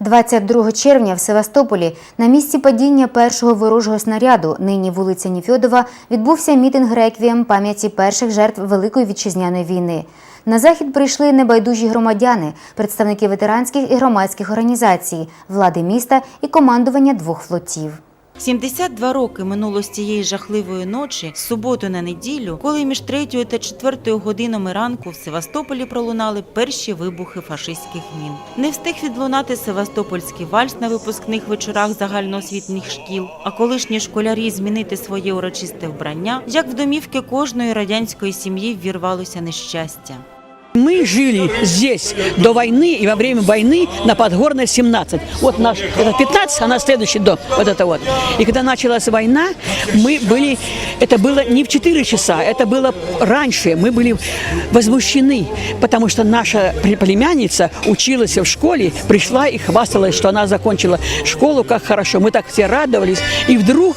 22 червня в Севастополі на місці падіння першого ворожого снаряду, нині вулиця Ніфьодова, відбувся мітинг реквієм пам'яті перших жертв Великої вітчизняної війни. На захід прийшли небайдужі громадяни, представники ветеранських і громадських організацій, влади міста і командування двох флотів. 72 роки минуло з цієї жахливої ночі, з суботу на неділю, коли між 3 та 4 годинами ранку в Севастополі пролунали перші вибухи фашистських мін. Не встиг відлунати Севастопольський вальс на випускних вечорах загальноосвітніх шкіл, а колишні школярі змінити своє урочисте вбрання, як в домівки кожної радянської сім'ї ввірвалося нещастя. Мы жили здесь до войны и во время войны на Подгорной 17. Вот наш, это 15, а на следующий дом, вот это вот. И когда началась война, мы были, это было не в 4 часа, это было раньше. Мы были возмущены, потому что наша племянница училась в школе, пришла и хвасталась, что она закончила школу, как хорошо. Мы так все радовались. И вдруг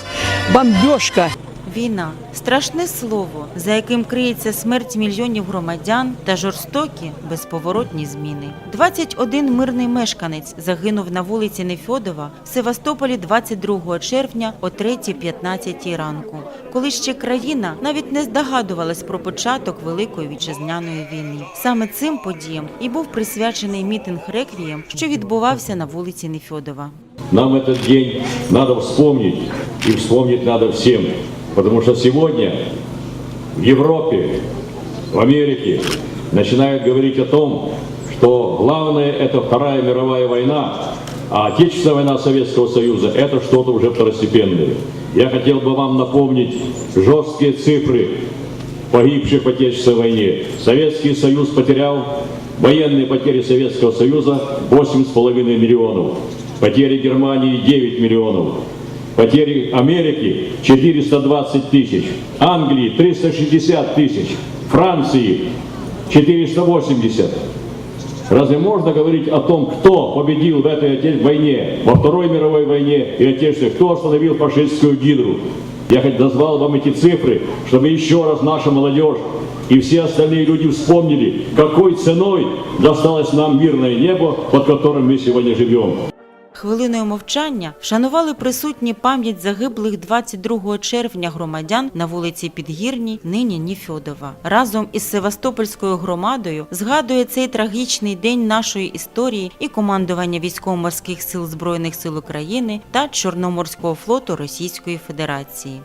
бомбежка. Війна страшне слово, за яким криється смерть мільйонів громадян та жорстокі безповоротні зміни. 21 мирний мешканець загинув на вулиці Нефьодова в Севастополі 22 червня о 3.15 ранку, коли ще країна навіть не здогадувалась про початок Великої вітчизняної війни. Саме цим подіям і був присвячений мітинг реквієм, що відбувався на вулиці Нефьодова. Нам этот день надо вспомнить, и вспомнить надо всем. Потому что сегодня в Европе, в Америке начинают говорить о том, что главное это Вторая мировая война, а Отечественная война Советского Союза это что-то уже второстепенное. Я хотел бы вам напомнить жесткие цифры погибших в Отечественной войне. Советский Союз потерял военные потери Советского Союза 8,5 миллионов. Потери Германии 9 миллионов. Потери Америки 420 тысяч. Англии 360 тысяч. Франции 480. Разве можно говорить о том, кто победил в этой войне, во Второй мировой войне и Отечественной, кто остановил фашистскую гидру? Я хоть назвал вам эти цифры, чтобы еще раз наша молодежь и все остальные люди вспомнили, какой ценой досталось нам мирное небо, под которым мы сегодня живем. Хвилиною мовчання вшанували присутні пам'ять загиблих 22 червня громадян на вулиці Підгірній, нині Ніфьодова. Разом із Севастопольською громадою згадує цей трагічний день нашої історії і командування військово-морських сил Збройних сил України та Чорноморського флоту Російської Федерації.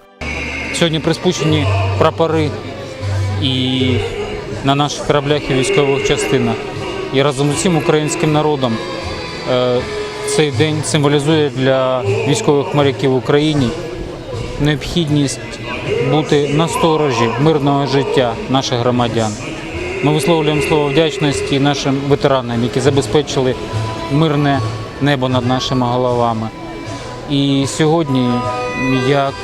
Сьогодні приспущені прапори і на наших кораблях і військових частинах. І разом з усім українським народом е, цей день символізує для військових моряків в Україні необхідність бути на сторожі мирного життя наших громадян. Ми висловлюємо слово вдячності нашим ветеранам, які забезпечили мирне небо над нашими головами. І сьогодні, як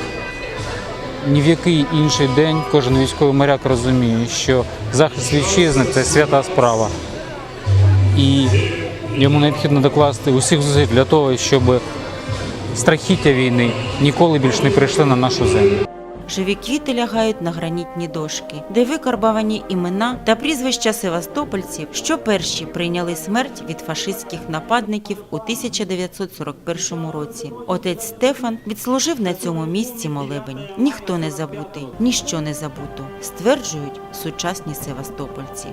ні в який інший день кожен військовий моряк розуміє, що захист вітчизни це свята справа. І йому необхідно докласти усіх зусиль для того, щоб страхіття війни ніколи більш не прийшли на нашу землю. Живі квіти лягають на гранітні дошки, де викарбовані імена та прізвища севастопольців, що перші прийняли смерть від фашистських нападників у 1941 році. Отець Стефан відслужив на цьому місці молебень. Ніхто не забутий, ніщо не забуто, стверджують сучасні севастопольці.